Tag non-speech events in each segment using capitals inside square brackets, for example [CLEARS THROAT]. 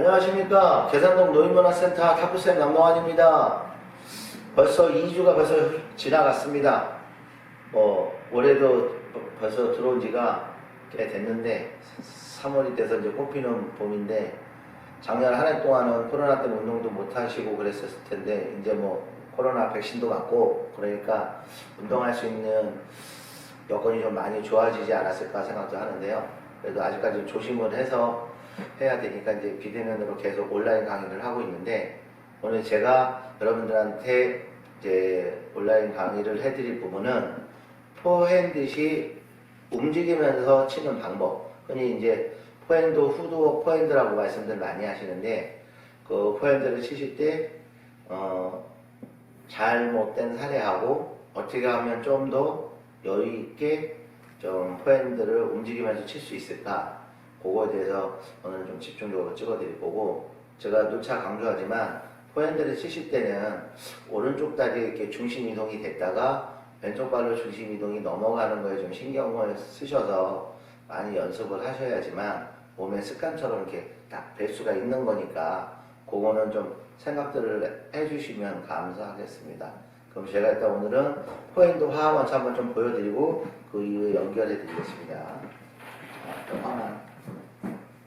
안녕하십니까. 계산동 노인문화센터 탁구쌤 남동환입니다. 벌써 2주가 벌써 지나갔습니다. 뭐, 올해도 벌써 들어온 지가 꽤 됐는데, 3월이 돼서 이제 꽃피는 봄인데, 작년 한 해 동안은 코로나 때문에 운동도 못 하시고 그랬었을 텐데, 이제 뭐, 코로나 백신도 맞고, 그러니까 운동할 수 있는 여건이 좀 많이 좋아지지 않았을까 생각도 하는데요. 그래도 아직까지 조심을 해서 해야 되니까 이제 비대면으로 계속 온라인 강의를 하고 있는데 오늘 제가 여러분들한테 이제 온라인 강의를 해드릴 부분은 포핸드시 움직이면서 치는 방법. 흔히 이제 포핸드, 후드 포핸드라고 말씀들 많이 하시는데 그 포핸드를 치실 때 어, 잘못된 사례하고 어떻게 하면 좀 더 여유 있게 좀 포핸드를 움직이면서 칠 수 있을까 그거에 대해서 오늘 좀 집중적으로 찍어드릴 거고 제가 누차 강조하지만 포핸드를 치실 때는 오른쪽 다리에 이렇게 중심 이동이 됐다가 왼쪽 발로 중심 이동이 넘어가는 거에 좀 신경을 쓰셔서 많이 연습을 하셔야지만 몸의 습관처럼 이렇게 딱뵐 수가 있는 거니까 그거는 좀 생각들을 해주시면 감사하겠습니다. 그럼 제가 일단 오늘은 포핸드 화학 원차 한번 좀 보여드리고 그 이후에 연결해 드리겠습니다. 화만.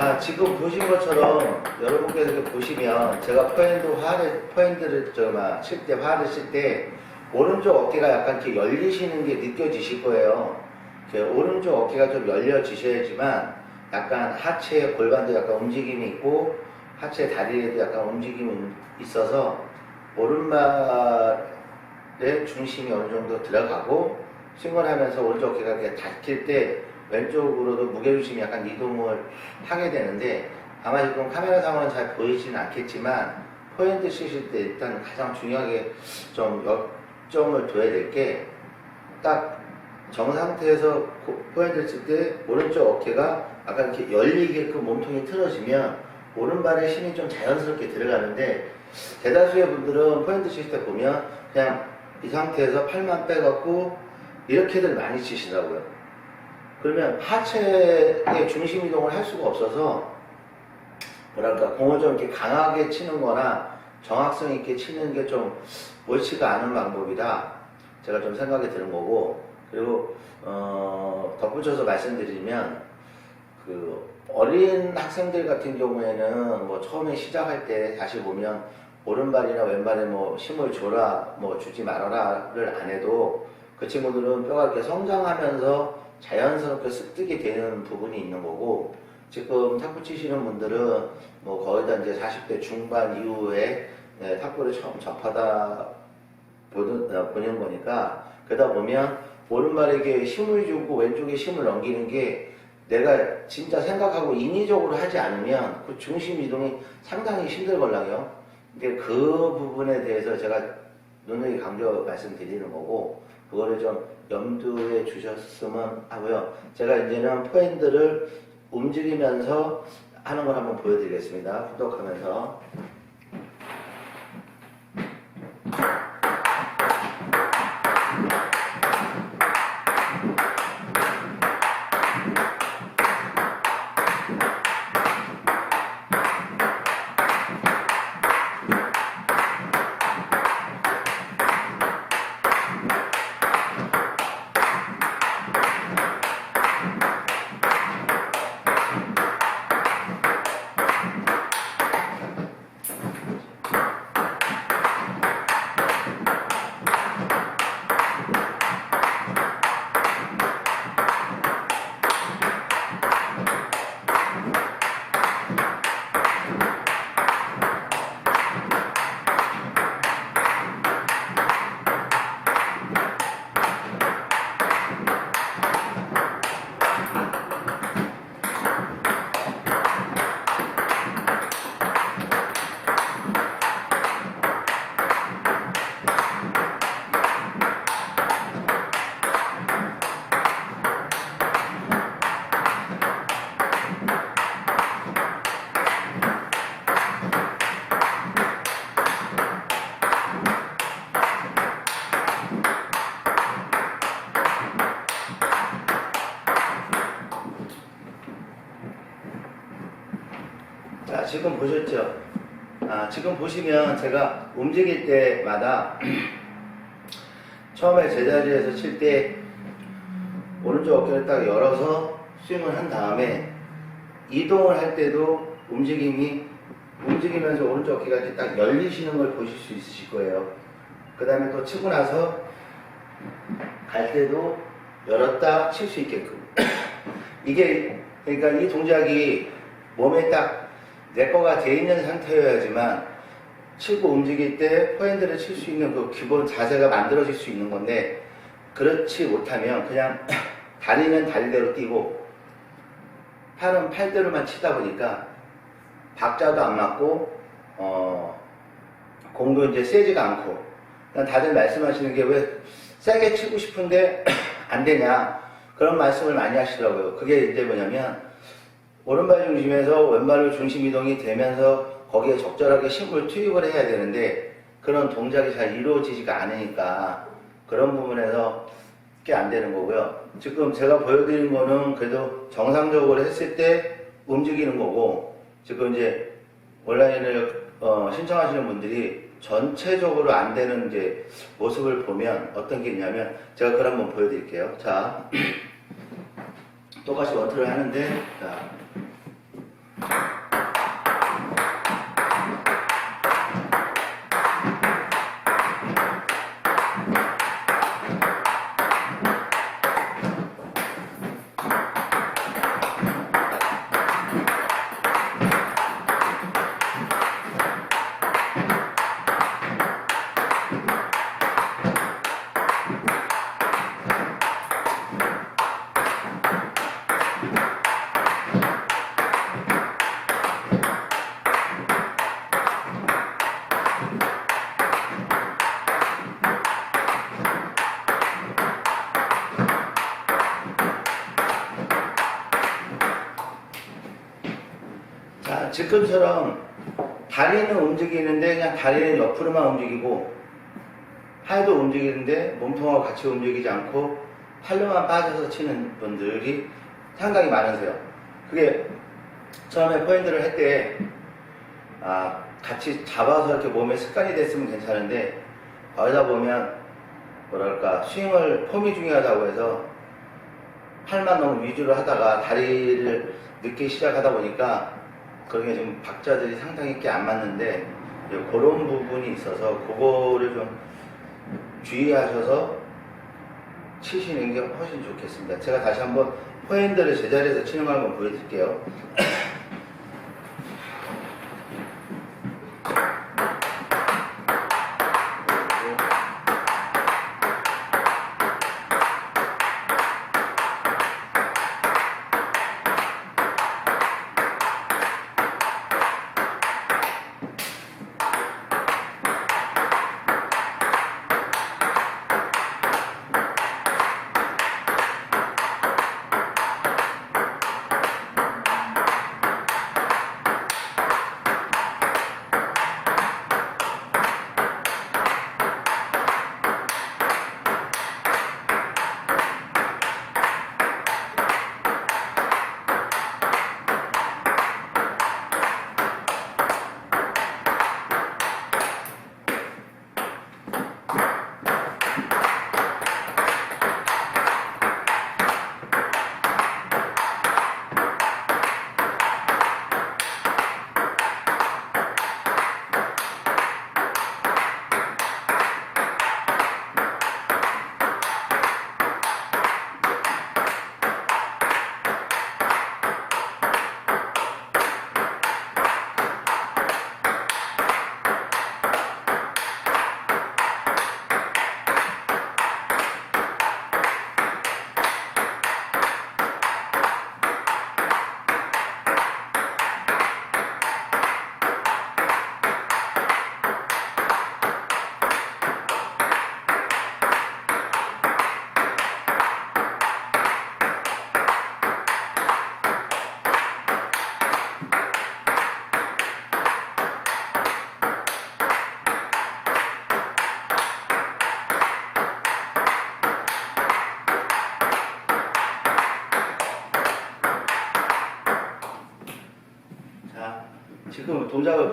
자, 지금 보신 것처럼 여러분께서 이렇게 보시면 제가 포핸드 화를, 포핸드를 저막 칠때 화를 칠 때 오른쪽 어깨가 약간 이렇게 열리시는 게 느껴지실 거예요. 오른쪽 어깨가 좀 열려지셔야지만 약간 하체 골반도 약간 움직임이 있고 하체 다리에도 약간 움직임이 있어서 오른발의 중심이 어느 정도 들어가고 스윙을 하면서 오른쪽 어깨가 이렇게 닫힐 때 왼쪽으로도 무게중심이 약간 이동을 하게 되는데 아마 지금 카메라 상으로는 잘 보이지는 않겠지만 포핸드 치실 때 일단 가장 중요하게 좀 역점을 둬야 될 게 딱 정상태에서 고- 포핸드를 칠때 오른쪽 어깨가 약간 이렇게 열리게끔 몸통이 틀어지면 오른발에 힘이 좀 자연스럽게 들어가는데 대다수의 분들은 포핸드 칠때 보면 그냥 이 상태에서 팔만 빼갖고 이렇게들 많이 치시더라고요. 그러면 하체의 중심 이동을 할 수가 없어서 뭐랄까 공을 좀 이렇게 강하게 치는 거나 정확성 있게 치는 게 좀 옳지가 않은 방법이라 제가 좀 생각이 드는 거고. 그리고 어, 덧붙여서 말씀드리면 그 어린 학생들 같은 경우에는 뭐 처음에 시작할 때 다시 보면 오른발이나 왼발에 뭐 힘을 줘라 뭐 주지 말아라를 안 해도 그 친구들은 뼈가 이렇게 성장하면서 자연스럽게 습득이 되는 부분이 있는 거고 지금 탁구 치시는 분들은 뭐 거의 다 이제 40대 중반 이후에 네, 탁구를 처음 접하다 보는, 어, 보는 거니까 그러다 보면 오른발에게 힘을 주고 왼쪽에 힘을 넘기는 게 내가 진짜 생각하고 인위적으로 하지 않으면 그 중심 이동이 상당히 힘들걸랑요. 근데 그 부분에 대해서 제가 눈누이 강조 말씀드리는 거고 그거를 좀 염두에 주셨으면 하고요. 제가 이제는 포핸드를 움직이면서 하는 걸 한번 보여드리겠습니다. 구독하면서 자, 지금 보셨죠? 아, 지금 보시면 제가 움직일 때마다 처음에 제자리에서 칠 때 오른쪽 어깨를 딱 열어서 스윙을 한 다음에 이동을 할 때도 움직임이 움직이면서 오른쪽 어깨가 이렇게 딱 열리시는 걸 보실 수 있으실 거예요. 그 다음에 또 치고 나서 갈 때도 열었다 칠 수 있게끔. 이게, 그러니까 이 동작이 몸에 딱 내 거가 돼 있는 상태여야지만 치고 움직일 때 포핸드를 칠 수 있는 그 기본 자세가 만들어질 수 있는 건데 그렇지 못하면 그냥 [CLEARS THROAT] 다리는 다리대로 뛰고 팔은 팔대로만 치다 보니까 박자도 안 맞고 어 공도 이제 세지가 않고 다들 말씀하시는 게 왜 세게 치고 싶은데 [CLEARS THROAT] 안 되냐 그런 말씀을 많이 하시더라고요. 그게 이제 뭐냐면 오른발 중심에서 왼발로 중심 이동이 되면서 거기에 적절하게 힘을 투입을 해야 되는데 그런 동작이 잘 이루어지지가 않으니까 그런 부분에서 그게 안 되는 거고요. 지금 제가 보여드린 거는 그래도 정상적으로 했을 때 움직이는 거고 지금 이제 온라인을 어, 신청하시는 분들이 전체적으로 안 되는 이제 모습을 보면 어떤 게 있냐면 제가 그걸 한번 보여드릴게요. 자, [CLEARS THROAT] 똑같이 원투를 하는데 자, 자, 지금처럼 다리는 움직이는데 그냥 다리는 옆으로만 움직이고 팔도 움직이는데 몸통하고 같이 움직이지 않고 팔로만 빠져서 치는 분들이 상당히 많으세요. 그게 처음에 포인트를 할 때 아, 같이 잡아서 이렇게 몸에 습관이 됐으면 괜찮은데 거기다 보면 뭐랄까 스윙을 폼이 중요하다고 해서 팔만 너무 위주로 하다가 다리를 늦게 시작하다 보니까 그게 좀 박자들이 상당히 꽤 안 맞는데 그런 부분이 있어서 그거를 좀 주의하셔서 치시는 게 훨씬 좋겠습니다. 제가 다시 한번 포핸드를 제자리에서 치는 걸 한번 보여드릴게요.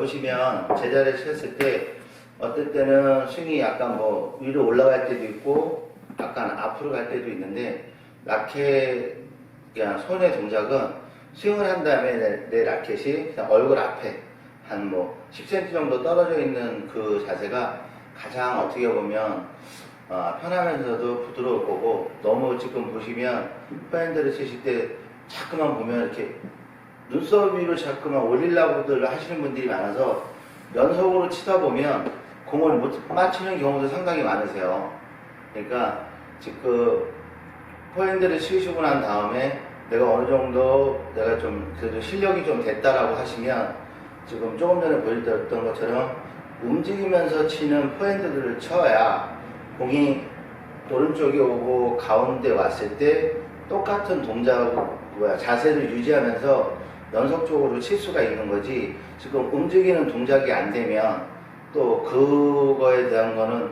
보시면 제자리에 쳤을 때 어떨 때는 스윙이 약간 뭐 위로 올라갈 때도 있고 약간 앞으로 갈 때도 있는데 라켓 그냥 손의 동작은 스윙을 한 다음에 내, 내 라켓이 그냥 얼굴 앞에 한 뭐 10cm 정도 떨어져 있는 그 자세가 가장 어떻게 보면 어, 편하면서도 부드러울 거고 너무 지금 보시면 팬들을 치실 때 자꾸만 보면 이렇게 눈썹 위로 자꾸만 올리려고들 하시는 분들이 많아서 연속으로 치다 보면 공을 못 맞추는 경우도 상당히 많으세요. 그러니까 지금 포핸드를 치시고 난 다음에 내가 어느 정도 내가 좀 그래도 실력이 좀 됐다라고 하시면 지금 조금 전에 보여드렸던 것처럼 움직이면서 치는 포핸드들을 쳐야 공이 오른쪽에 오고 가운데 왔을 때 똑같은 동작 뭐야 자세를 유지하면서 연속적으로 칠 수가 있는 거지. 지금 움직이는 동작이 안 되면 또 그거에 대한 거는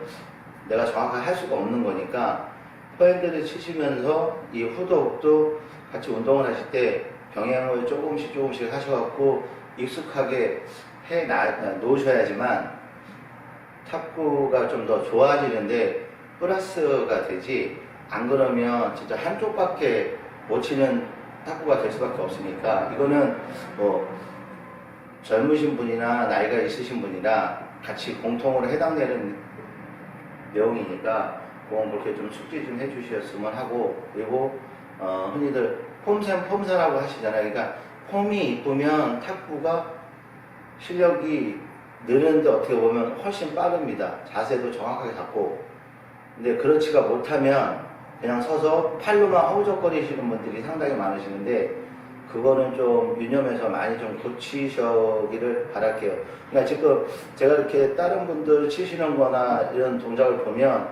내가 정확하게 할 수가 없는 거니까 포핸드를 치시면서 이 후도업도 같이 운동을 하실 때 병행을 조금씩 조금씩 하셔갖고 익숙하게 해 놓으셔야지만 탁구가 좀 더 좋아지는데 플러스가 되지. 안 그러면 진짜 한쪽밖에 못 치는 탁구가 될 수밖에 없으니까 이거는 뭐 젊으신 분이나 나이가 있으신 분이나 같이 공통으로 해당되는 내용이니까 그건 그렇게 좀 숙지 좀 해주셨으면 하고 그리고 어, 흔히들 폼샘 폼사라고 하시잖아요. 그러니까 폼이 이쁘면 탁구가 실력이 느는데 어떻게 보면 훨씬 빠릅니다. 자세도 정확하게 잡고. 근데 그렇지가 못하면 그냥 서서 팔로만 허우적거리시는 분들이 상당히 많으시는데 그거는 좀 유념해서 많이 좀 고치시기를 바랄게요. 그러니까 지금 제가 이렇게 다른 분들 치시는 거나 이런 동작을 보면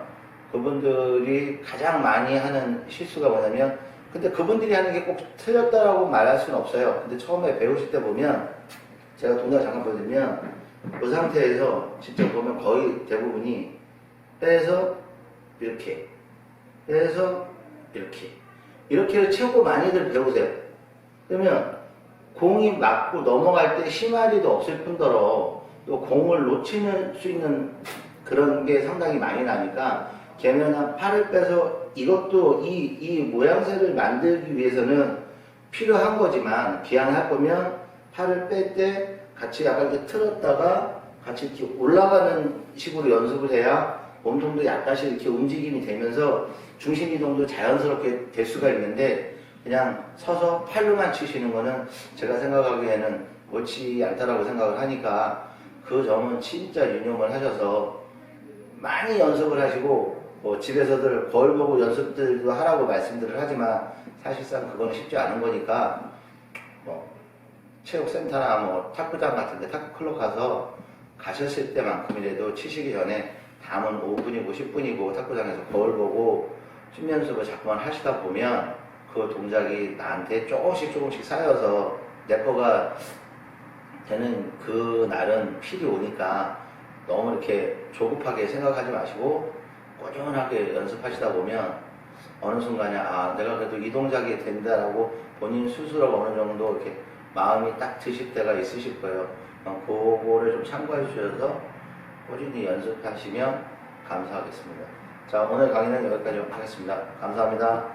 그분들이 가장 많이 하는 실수가 뭐냐면 근데 그분들이 하는 게 꼭 틀렸다라고 말할 수는 없어요. 근데 처음에 배우실 때 보면 제가 동작 잠깐 보여드리면 그 상태에서 진짜 보면 거의 대부분이 빼서 이렇게 빼서 이렇게 이렇게 최고 많이들 배우세요. 그러면 공이 맞고 넘어갈 때 심할이도 없을 뿐더러 또 공을 놓치는 수 있는 그런 게 상당히 많이 나니까 걔는 팔을 빼서 이것도 이, 이 모양새를 만들기 위해서는 필요한 거지만 기한할 거면 팔을 뺄 때 같이 약간 이렇게 틀었다가 같이 이렇게 올라가는 식으로 연습을 해야 몸통도 약간씩 이렇게 움직임이 되면서 중심 이동도 자연스럽게 될 수가 있는데 그냥 서서 팔로만 치시는 거는 제가 생각하기에는 옳지 않다라고 생각을 하니까 그 점은 진짜 유념을 하셔서 많이 연습을 하시고 뭐 집에서들 거울 보고 연습들도 하라고 말씀들을 하지만 사실상 그거는 쉽지 않은 거니까 뭐 체육센터나 뭐 탁구장 같은데 탁구 클럽 가서 가셨을 때만큼이라도 치시기 전에 담은 5분이고 10분이고 탁구장에서 거울 보고 춤 연습을 자꾸만 하시다 보면 그 동작이 나한테 조금씩 조금씩 쌓여서 내 거가 되는 그 날은 필이 오니까 너무 이렇게 조급하게 생각하지 마시고 꾸준하게 연습하시다 보면 어느 순간에 아 내가 그래도 이 동작이 된다라고 본인 스스로 어느 정도 이렇게 마음이 딱 드실 때가 있으실 거예요. 어, 그거를 좀 참고해 주셔서 꾸준히 연습하시면 감사하겠습니다. 자 오늘 강의는 여기까지 하겠습니다. 감사합니다.